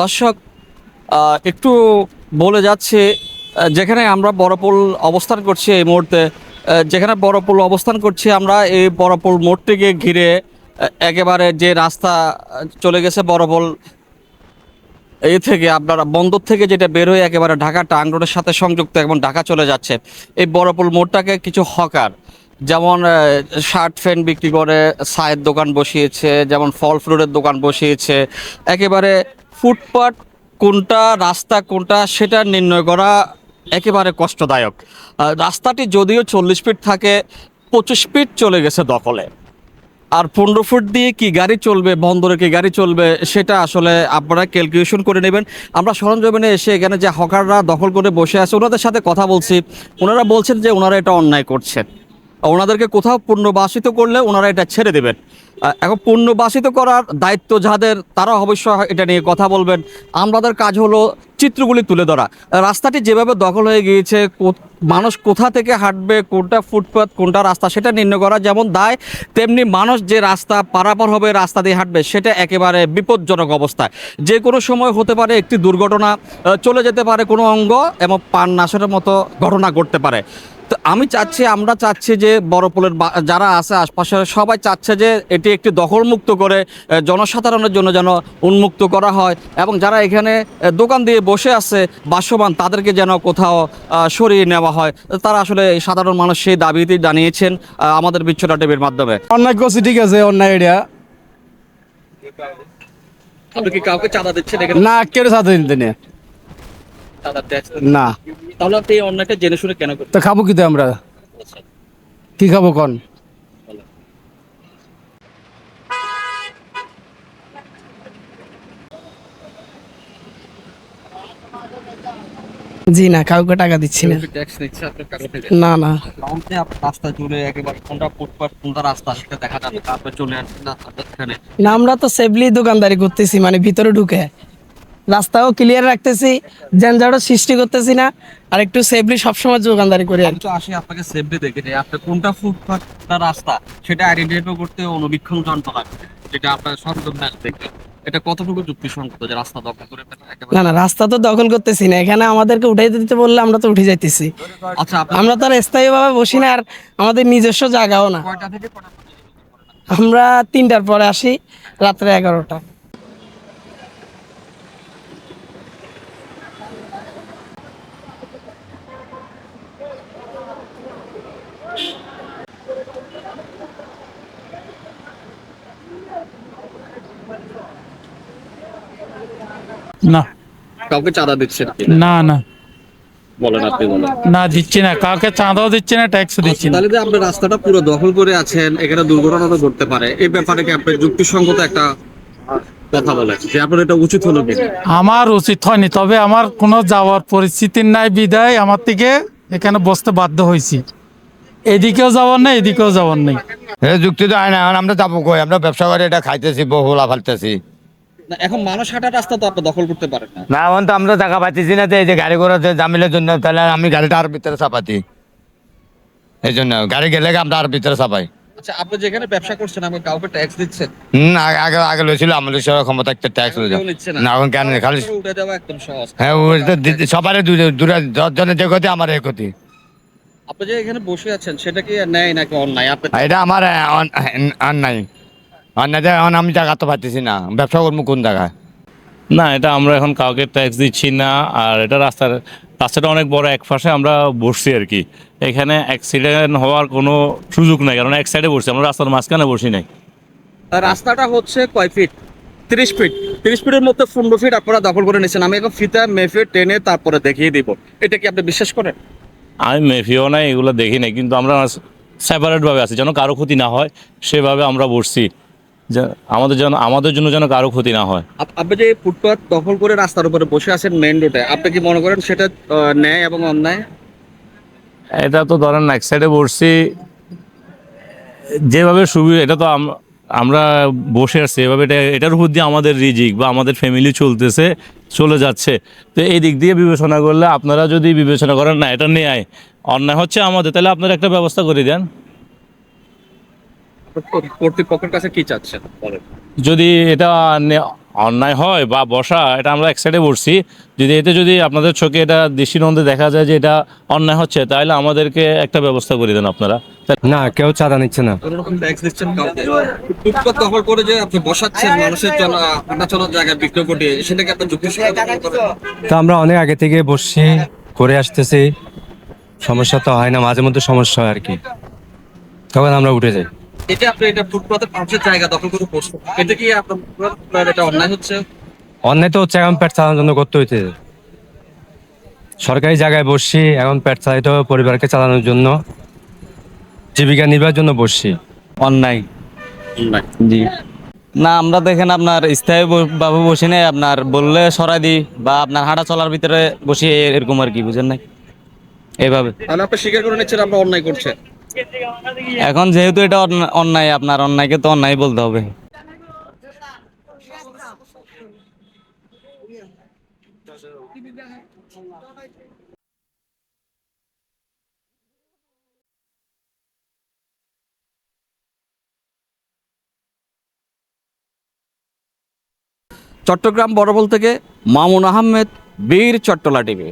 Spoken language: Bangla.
দর্শক একটু বলে যাচ্ছে যেখানে আমরা বড়পুল অবস্থান করছি এই মুহূর্তে যেখানে বড়পুল অবস্থান করছি আমরা, এই বড়পুল মোড়টিকে ঘিরে একেবারে যে রাস্তা চলে গেছে বড়পুল, এই থেকে আপনারা বন্দর থেকে যেটা বের হয়ে একেবারে ঢাকা টাং রোডের সাথে সংযুক্ত এবং ঢাকা চলে যাচ্ছে, এই বড়পুল মোড়টাকে কিছু হকার, যেমন শার্ট ফ্যান বিক্রি করে, চায়ের দোকান বসিয়েছে, যেমন ফল ফ্রুটের দোকান বসিয়েছে, একেবারে ফুটপাত কোনটা, রাস্তা কোনটা, সেটা নির্ণয় করা একেবারে কষ্টদায়ক। রাস্তাটি যদিও চল্লিশ ফিট থাকে, পঁচিশ ফিট চলে গেছে দখলে। আর পনেরো ফুট দিয়ে কি গাড়ি চলবে, বন্দরে কি গাড়ি চলবে, সেটা আসলে আপনারা ক্যালকুলেশন করে নেবেন। আমরা সরঞ্জামিনে এসে এখানে যে হকাররা দখল করে বসে আছে, ওনাদের সাথে কথা বলছি। ওনারা বলছেন যে ওনারা এটা অন্যায় করছেন ওনাদেরকে কোথাও পুনর্বাসিত করলে ওনারা এটা ছেড়ে দেবেন। এখন পুনর্বাসিত করার দায়িত্ব যাদের, তারা অবশ্যই এটা নিয়ে কথা বলবেন। আমাদের কাজ হলো চিত্রগুলি তুলে ধরা। রাস্তাটি যেভাবে দখল হয়ে গিয়েছে মানুষ কোথা থেকে হাঁটবে, কোনটা ফুটপাত, কোনটা রাস্তা সেটা নির্ণয় করা যেমন দায়, তেমনি মানুষ যে রাস্তা পারাপার হবে, রাস্তা দিয়ে হাঁটবে, সেটা একেবারে বিপজ্জনক অবস্থায় যে কোনো সময় হতে পারে একটি দুর্ঘটনা চলে যেতে পারে কোনো অঙ্গ এবং পান নাশের মতো ঘটনা ঘটতে পারে। তো আমি চাচ্ছি আমরা চাচ্ছি যে বড়পোলের যারা আছে আশপাশে সবাই চাচ্ছে যে এটি একটি দখলমুক্ত করে জনসাধারণের জন্য যেন উন্মুক্ত করা হয় এবং যারা এখানে দোকান দিয়ে বসে আছে বাসবান তাদেরকে যেন কোথাও সরিয়ে নেওয়া হয়। তারা আসলে সাধারণ মানুষ সেই দাবিটি জানিয়েছেন আমাদের বিচ্ছটা টিভির মাধ্যমে। অন্যায় করছি ঠিক আছে অন্যায় এটা। আপনি কি কাউকে চাঁদা দিচ্ছেন না কেউ নিতে নেই। না। তাহলে আপনি জেনে শুনে কেন তো খাব কি আমরা? কি খাব কন? জি না কাউকে টাকা দিচ্ছি না। ট্যাক্স নিচ্ছে আপনার কাছ থেকে? না না। রাস্তা জুড়ে একেবারে কোনটা ফুটপাত কোনটা রাস্তা সেটা দেখা যাবে তারপরে চলে আসবেন না এখানে। না আমরা তো সেফলি দোকানদারি করতেছি মানে ভিতরে ঢুকে। রাস্তাও ক্লিয়ার রাখতেছি যানজটও সৃষ্টি করতেছি না আর একটু সেফলি সবসময় দোকানদারি করি আর তো আসি আপনাকে সেফলি দেখে যাই আপনি কোনটা ফুটপাত কোনটা রাস্তা সেটা আইডেন্টিফাই করতে অনুবীক্ষণ যন্ত্র লাগবে যেটা আপনার ম্যাচ দেখবে এটা কতটুকু যুক্তিসঙ্গত যে রাস্তা দখল করে ফেলা না না রাস্তা তো দখল করতেছি না এখানে আমাদেরকে উঠাই দিতে বললে আমরা তো উঠে যাইতেছি। আচ্ছা আমরা তো আর স্থায়ীভাবে বসি না আর আমাদের নিজস্ব জায়গাও না? আমরা তিনটার পরে আসি রাত্রে এগারোটা। না। কাউকে চাঁদা দিচ্ছেন না না। বলেন আপনি বলেন। না দিচ্ছি না। কাউকে চাঁদাও দিচ্ছি না ট্যাক্স দিচ্ছি না। তাহলে যে আপনি রাস্তাটা পুরো দখল করে আছেন এখানে দুর্ঘটনা তো ঘটতে পারে। এই ব্যাপারে কি আপনি যুক্তিসঙ্গত একটা কথা বলেন যে আপনার এটা উচিত হলো কি আমার উচিত হয়নি তবে আমার কোনো যাওয়ার পরিস্থিতি নাই বিদায়। আমার থেকে এখানে বসতে বাধ্য হয়েছি। এদিকেও যাওয়ার নেই এদিকেও যাওয়ার নেই। এ যুক্তি তো হয় না এখন আমরা যাব কই? আমরা ব্যবসা করে এটা খাইতেছি বহুলা ফালতেছি। না এখন মানুষ হাঁটার রাস্তা তো আপনি দখল করতে পারেন না। না এখন তো আমরা টাকা পাইতেছি না তো এই যে গাড়ি ঘোড়া যে জামিলের জন্য তাহলে আমি গাড়িটা আর ভিতরে চাপাতি। এই জন্য গাড়ি গেলে আমরা আর ভিতরে চাপাই। আচ্ছা আপনি যেখানে ব্যবসা করছেন আপনি কাউকে ট্যাক্স দিচ্ছেন? হম আগে আগে আগে লইছিল আমাদের সবার ক্ষমতা একটা ট্যাক্স লই কেউ না। না এখন কেন খালি উঠে দেওয়া একদম সহজ। হ্যাঁ ওই তো দূরে দূরে দশজনের যে ক্ষতি আমার এই ক্ষতি। আপনি যে এখানে বসে আছেন সেটা কি ন্যায় নাকি অন্যায়? আপনি এটা আমার আহ, অন- আর নাই আর না এখন আমি জায়গা তো পাইতেছি না। ব্যবসা করব কোন জায়গায়? না এটা আমরা এখন কাউকে ট্যাক্স দিচ্ছি না আর এটা রাস্তার রাস্তাটা অনেক বড় এক পাশে আমরা বসছি আর কি। এখানে অ্যাক্সিডেন্ট হওয়ার কোনো সুযোগ নাই কারণ এক সাইডে বসছি আমরা রাস্তার মাঝখানে বসি নাই। রাস্তাটা হচ্ছে কয় ফিট তিরিশ ফিট তিরিশ ফিটের মধ্যে পনেরো ফিট আপনারা দখল করে নিচ্ছেন আমি এখন ফিতা মেফে টেনে তারপরে দেখিয়ে দিব। এটা কি আপনি বিশ্বাস করেন? আমি মেফিও নাই এগুলো দেখি নাই কিন্তু আমরা সেপারেটভাবে আছি যেন কারও ক্ষতি না হয় সেভাবে আমরা বসছি। আমাদের যেন আমাদের জন্য যেন কারও ক্ষতি না হয়। আপ- আপনি যে ফুটপাথ দখল করে রাস্তার উপরে বসে আছেন মেন রোডে আপনি কি মনে করেন সেটা ন্যায় এবং অন্যায়? এটা তো ধরেন এক সাইডে বসছি যেভাবে সুবিধা এটা তো আমরা বসে আসছি এভাবে এটা, এটার উপর দিয়ে আমাদের রিজিক বা আমাদের ফ্যামিলি চলতেছে, চলে যাচ্ছে। তো এই দিক দিয়ে বিবেচনা করলে আপনারা যদি বিবেচনা করেন, না, এটা নেয় অন্যায় হচ্ছে আমাদের। তাহলে আপনারা একটা ব্যবস্থা করে দেন। কর্তৃপক্ষের কাছে কি চাচ্ছেন? যদি এটা অন্যায় হয় বা বসা এটা আমরা এক সাইডে বসছি। যদি এতে যদি আপনাদের চোখে এটা দৃষ্টিনন্দে দেখা যায় যে এটা অন্যায় হচ্ছে তাহলে আমাদেরকে একটা ব্যবস্থা করে দেন আপনারা। না কেউ চাঁদা নিচ্ছে না। করে যে আপনি বসাচ্ছেন মানুষের জায়গায় সেটাকে তো আমরা অনেক আগে থেকে বসছি করে আসতেছি। সমস্যা তো হয় না মাঝে মধ্যে সমস্যা হয় আর কি। তখন আমরা উঠে যাই। এটা আপনি এটা ফুটপাতের পাশের জায়গা দখল করে বসছেন এটা কি আপনার এটা অন্যায় হচ্ছে? অন্যায় তো হচ্ছে এখন পেট চালানোর জন্য করতে হইতে। সরকারি জায়গায় বসছি এখন পেট চালাইতে হবে পরিবারকে চালানোর জন্য। জীবিকা নির্বাহের জন্য বসছি। অন্যায়। জি। না আমরা দেখেন আপনার স্থায়ী ব- ভাবে বসি নাই আপনার বললে সরাই দিই বা আপনার হাঁটা চলার ভিতরে বসি এরকম আর কি বুঝেন নাই? এইভাবে তাহলে আপনি স্বীকার করে নিচ্ছেন আমরা অন্যায় করছে। এখন যেহেতু এটা অন্যায়, আপনার অন্যায়কে তো অন্যায় বলতে হবে। চট্টগ্রাম বড়বল থেকে মামুন আহমেদ, বীর চট্টলা টিভি।